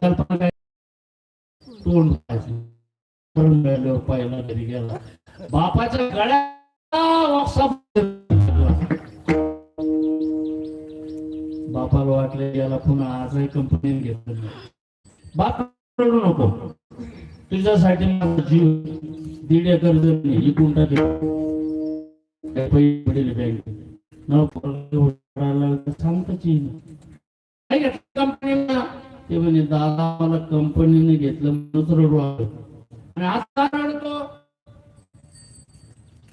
कल्पना तोंड पाहिला घरी गेला बापाच्या गळ्या बापाला वाटलं याला पुन्हा आजही कंपनीने घेतलं. बाप रडू नको तुझ्यासाठी माझा जीव दीड एकर जमीन इकून टाकली काय पैसे बँकेत कंपनीला ते म्हणे दादा मला कंपनीने घेतलं म्हणूनच रडू आलं आणि आता रडतो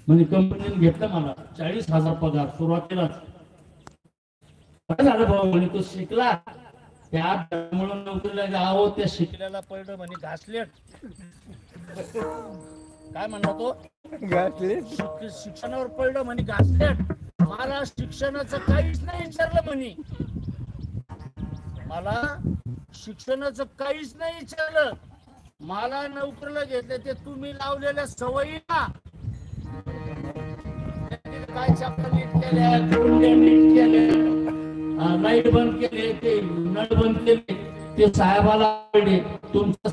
म्हणजे कंपनीने घेतलं मला चाळीस हजार पगार सुरुवातीलाच काय झालं भाऊ म्हणे तो? शिकला त्या म्हणून नोकरीला जावं त्या शिकल्याला पडलं म्हणे घासलेट काय म्हणला तो शिक- शिक्षणावर पडलं म्हणे घासलेट मला शिक्षणाचं काहीच नाही विचारलं म्हणे. मला शिक्षणाचं काहीच नाही विचारलं मला नोकरीला घेतलं ते तुम्ही लावलेल्या सवयी का काय चप्पल केल्या लाइट बंद केले ते नळ बंद केले. ते साहेबाला आवडले तुमच्या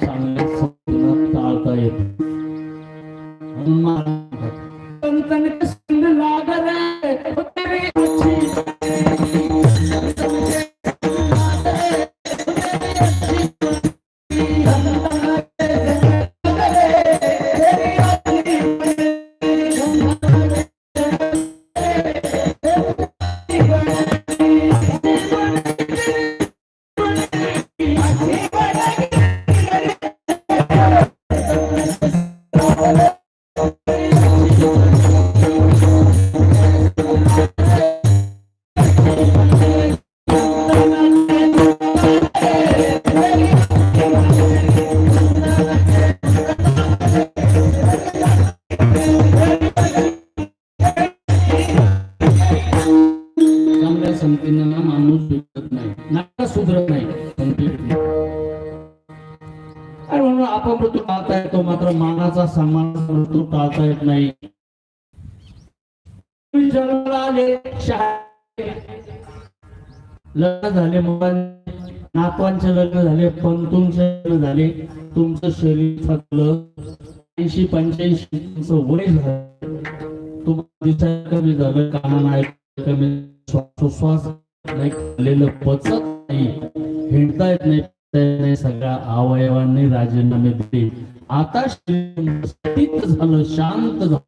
चांगल्या आणि मृत्यू टाळता येतो मात्र मानाचा सन्मान मृत्यू टाळता येत नाही. लग्न झाले नातवांचे लग्न झाले पण तुमचे लग्न झाले. तुमचं शरीर थकलं. ऐंशी पंच्याऐंशी तुमचं वय झालं. तुम्हाला दिसायला कमी झालं काना नाही कमी श्वासोश्वास नाही खाल्लेलं पचत नाही. हिंडता येत नाही. सगळ्या अवयवांनी राजीनामे दिले. आता स्थित झालं शांत झालं.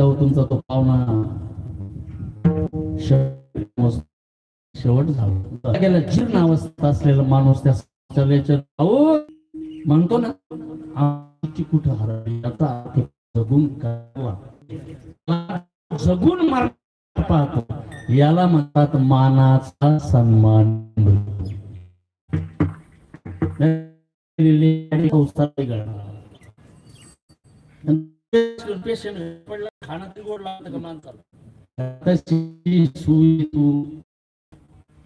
हो तुमचा तो पाहुणा. शेवट झाला. गेला जीर्ण अवस्था असलेला माणूस त्या शौचालयाच्या म्हणतो ना आमची कुठं हरवली? आता जगून जगून मार पाहतो. याला म्हणतात मानाचा सन्मान. पेशंट खाणं गोड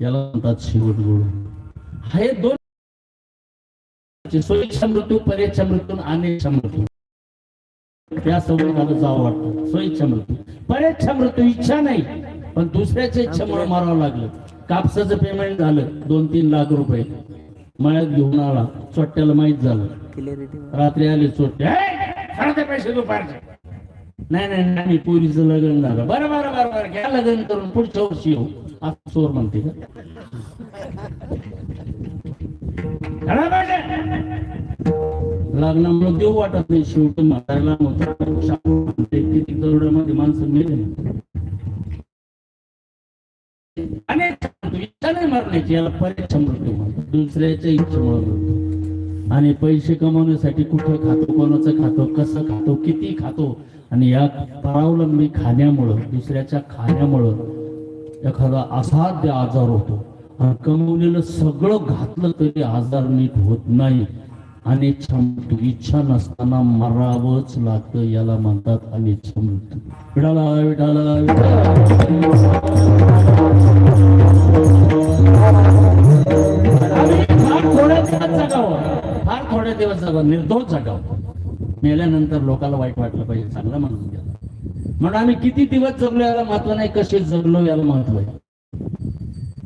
याला म्हणतात शेवट गोड हे दोन सोयीचा मृत्यू परेच्या मृत्यू आणि मृत्यू त्या संबंधाला जावं वाटतं. सोयीच्या मृत्यू. परेच्छा मृत्यू इच्छा नाही. पण दुसऱ्याच्या इच्छेमुळे मारावं लागलं. कापसाचं पेमेंट झालं. दोन तीन लाख रुपये. मळ्यात घेऊन आला. चोट्ट्याला माहीत झालं. रात्री आले चोट्टे. पैसे दुपारचे नाही नाही नाही पोरीचं लग्न झालं. बरं बरं बरं बरं. घ्या लग्न करून पुढच्या वर्षी येऊ. असं चोर म्हणते लग्नामुळे देऊ वाटत नाही. शेवटी म्हाताऱ्याला किती माणसं मेले. अनेक इच्छा नाही मारण्याची. याला मृत्यू दुसऱ्याच्या इच्छेमुळे मृत्यू आणि पैसे कमवण्यासाठी कुठं खातो कोणाचं खातो कसं खातो किती खातो. आणि या परावलंबी खाण्यामुळं दुसऱ्याच्या खाण्यामुळं एखादा असाध्य आजार होतो. आणि कमवलेलं सगळं घातलं तरी आजार नीट होत नाही. आणि मृत्यू इच्छा नसताना मरावंच लागतं याला म्हणतात अनिच्छा मृत्यू विडाला विडाला फार थोड्या दिवस जगावं. निर्दोष जगावं. मेल्यानंतर लोकांना वाईट वाटलं पाहिजे चांगलं म्हणून गेलं म्हणून आम्ही किती दिवस जगलो याला महत्त्व नाही कसे जगलो याला महत्त्व आहे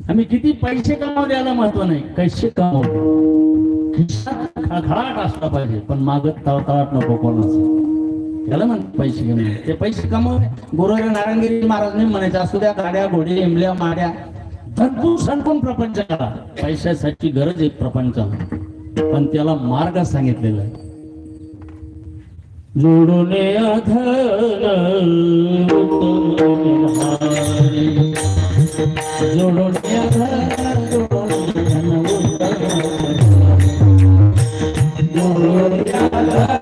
आम्ही किती पैसे कमावले याला महत्त्व नाही कसे कमावले. खिशात खळखळाट असला पाहिजे पण मागत तळतळाट नको कोणाचं. त्याला म्हण पैसे घेऊन ते पैसे कमवले. गुरुवारी नारायणगिरी महाराज नाही म्हणायचे असू द्या गाड्या घोडे इमल्या माड्या. धनपूर संपून प्रपंच करा. पैशासाठी गरज आहे प्रपंचाला. पण त्याला मार्ग सांगितलेला आहे. जोडून अधर जोडून अधर जोडून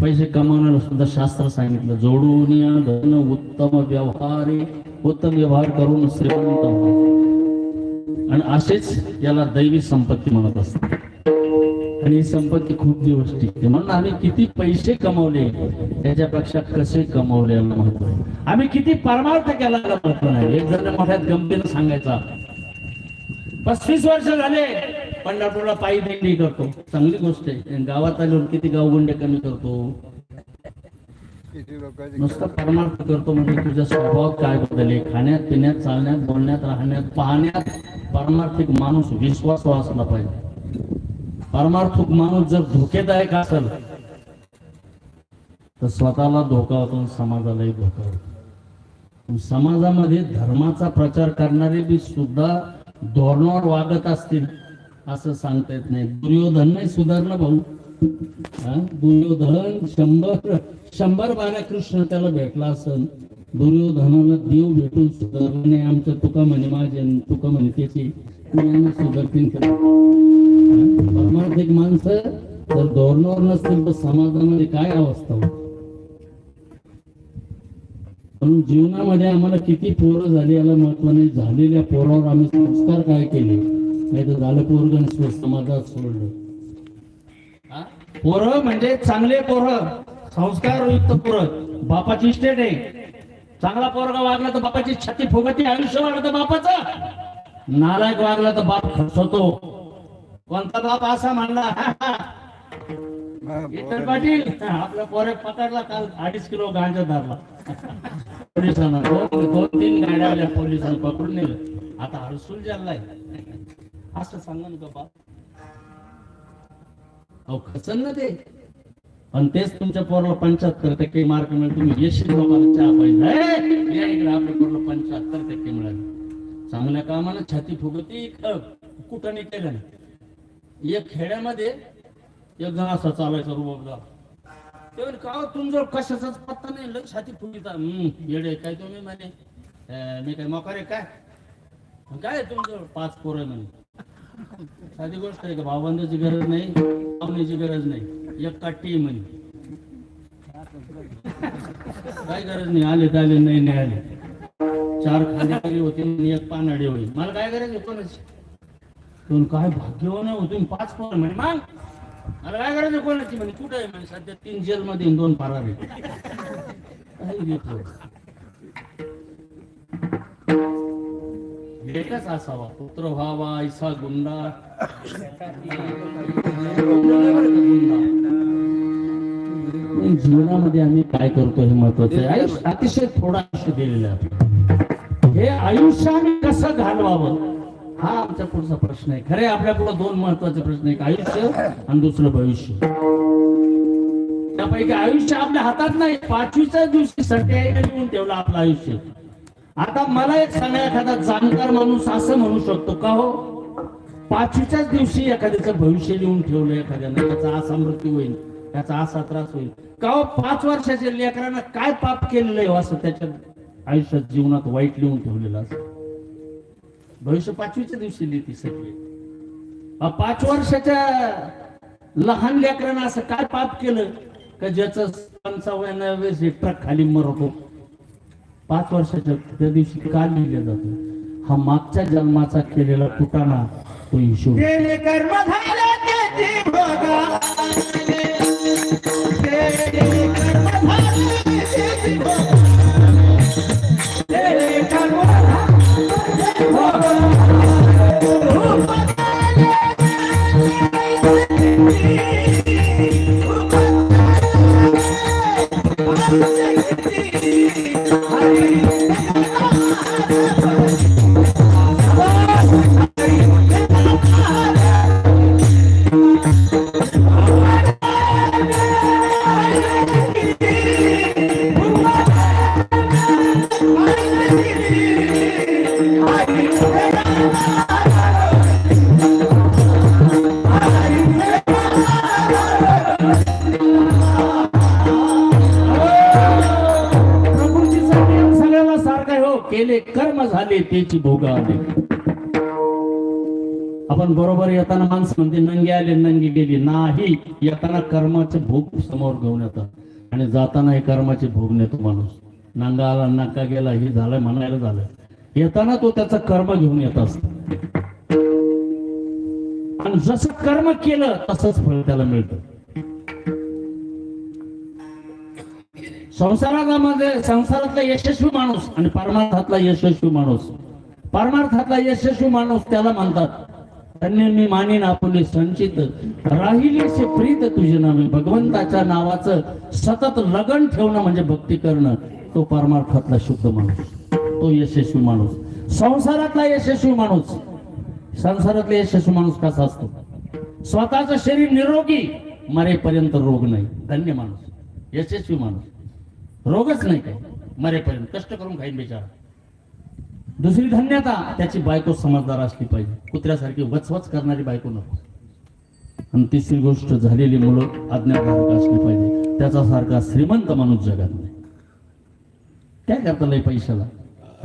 पैसे कमावण्याला सुद्धा शास्त्र सांगितलं जोडून या धन उत्तम व्यवहारे उत्तम व्यवहार करून श्रीमंत आणि असेच याला दैवी संपत्ती म्हणत असते आणि ही संपत्ती खूप दिवस टिकते. म्हणून आम्ही किती पैसे कमवले त्याच्यापेक्षा कसे कमवले याला महत्त्व आम्ही किती परमार्थ केला महत्त्व नाही. एक जण मोठ्यात गंभीर सांगायचा पस्तीस वर्ष झाले पंढरपूरला पायी दिंडी करतो. चांगली गोष्ट आहे. गावात आल्यावर किती गावगुंडे कमी करतो. नुसतं परमार्थ करतो म्हणजे तुझा स्वभाव काय बदलले खाण्यात पिण्यात चालण्यात बोलण्यात राहण्यात पाहण्यात परमार्थिक माणूस विश्वास असला पाहिजे. परमार्थिक माणूस जर धोकेदायक असेल तर स्वतःला धोका होतो समाजालाही धोका होतो. समाजामध्ये धर्माचा प्रचार करणारे बी सुद्धा धोरणावर वागत असतील असं सांगता येत नाही. दुर्योधन नाही सुधारणा भाऊ. दुर्योधन शंभर शंभर बारा कृष्ण त्याला भेटला असन. दुर्योधनाला देव भेटून सुधारणे आमच्या तुका म्हणे माझे तुका म्हणे त्याची सुधारतील परमार्थिक माणसं जर धोरणावर नसतील तर समाजामध्ये काय अवस्था म्हणून जीवनामध्ये आम्हाला किती पोरं झाली याला महत्त्व नाही. झालेल्या पोरावर आम्ही संस्कार काय केले? नाही तर झालं पोरगण समाजात सोडलं. पोरं म्हणजे चांगले पोरं. संस्कारयुक्त पोरं. बापाची इस्टेट आहे. चांगला पोरगा वागला तर बापाची छाती फुगती आयुष्य वागलं तर बापाचं. नालायक वागला तर बाप खसतो कोणता बाप असा म्हणला? इतर पाटील आपला पोरे पकडला काल अडीच किलो गांजा धरला. पोलिसांना. दोन तीन गाड्या आल्या पोलिसांना पकडून नेलं. आता हरसूल जाल्लाय असं सांगा ना बाप? अहो खचन ना ते. पण तेच तुमच्या पोराला पंच्याहत्तर टक्के मार्क मिळेल. तुम्ही येशील बाबाला चहा पाहिजे? इकडे आपल्या पोराला पंच्याहत्तर टक्के मिळाले. चांगल्या कामाला छाती फुगती कुठं नाही केलं नाही? एक खेड्यामध्ये एक जण असा चालायचा रुबाबदार ते का हो, तुमजवळ कशाचाच पत्ता नाही? लय छाती फुगिता हम्म येडे काय तुम्ही? म्हणे. मी काय मोकार आहे काय? काय तुमजवळ पाच पोरं आहे म्हणे. साधी गोष्ट आहे का? भावबंदाची गरज नाही. लावण्याची गरज नाही. एक काठी आहे. म्हणे काय गरज नाही. आले तर आले नाही नाही आले. चार खांदेकरी होते एक पानाडी होईल मला काय गरज आहे कोणाची? दोन काय भाग्यवान आहे हो पाच पोरं म्हणे. मग? मला काय करायचं कोणाची म्हणे? कुठे आहे म्हणे? सध्या तीन जेल मध्ये दोन फरार आहे काही एकच असावा. पुत्र व्हावा ऐसा गुंडा. जीवनामध्ये आम्ही काय करतो हे महत्वाचं आहे. आयुष्य अतिशय थोडा आयुष्य दिलेलं आहे हे आयुष्य आम्ही कसं घालवावं? हा आमचा पुढचा प्रश्न आहे. खरे आपल्या पुढे दोन महत्त्वाचे प्रश्न एक आयुष्य आणि दुसरं भविष्य. त्यापैकी आयुष्य आपल्या हातात नाही. पाचवीच्या दिवशी सटे लिहून ठेवलं आपलं आयुष्य. आता मला एक सांगा एखादा जाणकार माणूस असं म्हणू शकतो का हो? पाचवीच्याच दिवशी एखाद्याचं भविष्य लिहून ठेवलं एखाद्यानं त्याचा असा मृत्यू होईल त्याचा असा त्रास होईल. का हो? पाच वर्षाच्या लेकरांना काय पाप केलेलं आहे हो असं त्याच्या आयुष्यात जीवनात वाईट लिहून ठेवलेलं असं? भविष्य पाचवीच्या दिवशी लिहिते सगळे. पाच वर्षाच्या लहान लेकरानं असं काय पाप केलं? का ज्याचं पंचावन्न वेळेस एक ट्रक खाली मरतो? पाच वर्षाच्या त्या दिवशी का लिहिलं जातं. हा मागच्या जन्माचा केलेला कुटाणा तो हिशोब पण बरोबर येताना माणसं म्हणते नंगी आले नंगी गेली. नाही येताना कर्माचे भोग समोर घेऊन येतात. आणि जाताना हे कर्माचे भोग नेतो माणूस. नंगा आला नका गेला हे झालं म्हणायला झालं. येताना तो त्याचं कर्म घेऊन येत असतो. आणि जसं कर्म केलं तसंच फळ त्याला मिळतं. संसारामध्ये संसारातला यशस्वी माणूस आणि परमार्थातला यशस्वी माणूस. परमार्थातला यशस्वी माणूस त्याला म्हणतात धन्य मी मानीन आपुले संचित. राहिलेसे प्रीत तुझे नामे. भगवंताच्या नावाचं सतत लगन ठेवणं म्हणजे भक्ती करणं. तो परमार्थातला शुद्ध माणूस. तो यशस्वी माणूस. संसारातला यशस्वी माणूस. संसारातला यशस्वी माणूस कसा असतो? स्वतःच शरीर निरोगी मरेपर्यंत रोग नाही. धन्य माणूस. यशस्वी माणूस. रोगच नाही काही. मरेपर्यंत. कष्ट करून खाईन बिचारा. दुसरी धन्यता त्याची बायको समजदार असली पाहिजे. कुत्र्यासारखी वचवच करणारी बायको नको. आणि तिसरी गोष्ट झालेली मुलं आज्ञाधारक असली पाहिजे. त्याचा सारखा श्रीमंत माणूस जगात नाही. काय करता लय पैशाला?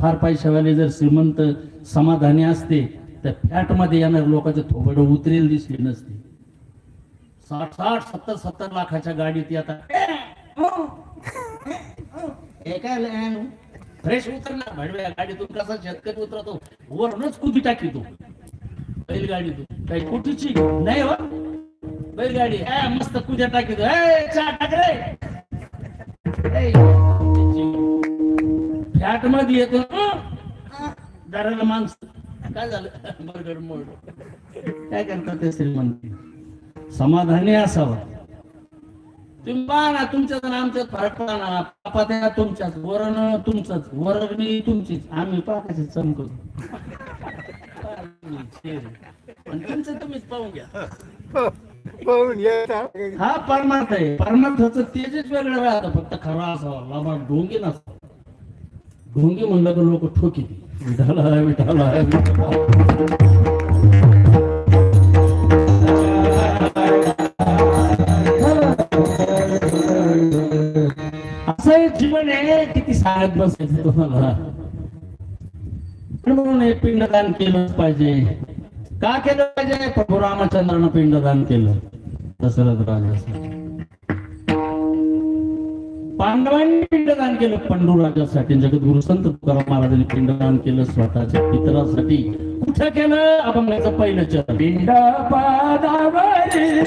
फार पैशावाले जर श्रीमंत समाधानी असते तर फॅटमध्ये येणार लोकांचे थोबड उतरेल दिसली नसते. साठ साठ सत्तर सत्तर लाखाच्या गाडीत येतात. फ्रेश उतरणार भडव्या गाडीतून कसा शेतकरी उतरतो? वरूनच कुदी टाकी तो. बैलगाडीतून काही कुठीची? नाही हो. बैलगाडी. ए, मस्त कुद्या टाकी तो ए, चहा टाक रे. फॅटमध्ये येतो. दाराला माणसं. काय झालं? बरगड मोड. काय करतात ते श्रीमंत? समाधानी असावं. तुम्ही पहा ना आमच्यात फरक ना पापा त्या तुमच्याच वरण तुमचंच. वरणी तुमचीच. आम्ही पण तुमचं तुम्हीच पाहून घ्या. पाहून येतात हा परमार्थ आहे. परमार्थाचं तेजच वेगळं राहतं. फक्त खरा असावा. लाभा ढोंगी नसतो ढोंगी म्हणलं तर लोक ठोकी. विठाला विठाला असं जीवन आहे किती सांगत बसायचं तुम्हाला? म्हणून हे पिंडदान केलं पाहिजे. का केलं पाहिजे? प्रभू रामचंद्रानं पिंडदान केलं. दशरथ राजा पांडवांनी पिंडदान केलं पंडू राजासाठी. जगद्गुरु संत तुकाराम महाराजांनी पिंडदान केलं स्वतःच्या पितरासाठी. कुठं केलं? अभंगाचं पहिलं चरण. पिंड पादावरी